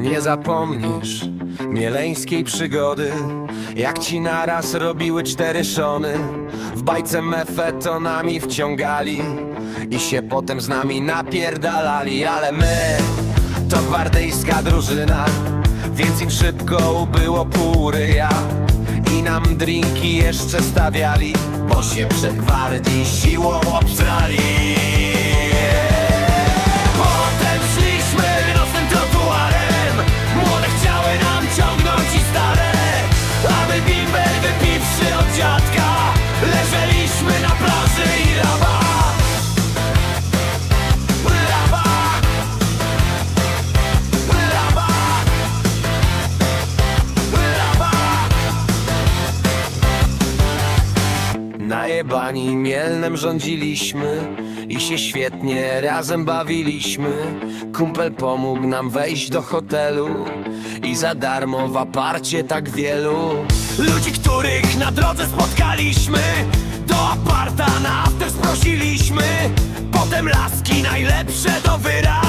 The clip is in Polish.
Nie zapomnisz mieleńskiej przygody Jak ci naraz robiły cztery szony. W bajce mefetonami wciągali I się potem z nami napierdalali. Ale my to gwardyjska drużyna Więc im szybko ubyło pół ryja. I nam drinki jeszcze stawiali Bo się przed gwardii siłą obstrali Najebani mielnem rządziliśmy i się świetnie razem bawiliśmy. Kumpel pomógł nam wejść do hotelu i za darmo w aparcie tak wielu ludzi, których na drodze spotkaliśmy. Do aparta na after sprosiliśmy. Potem laski najlepsze do wyra.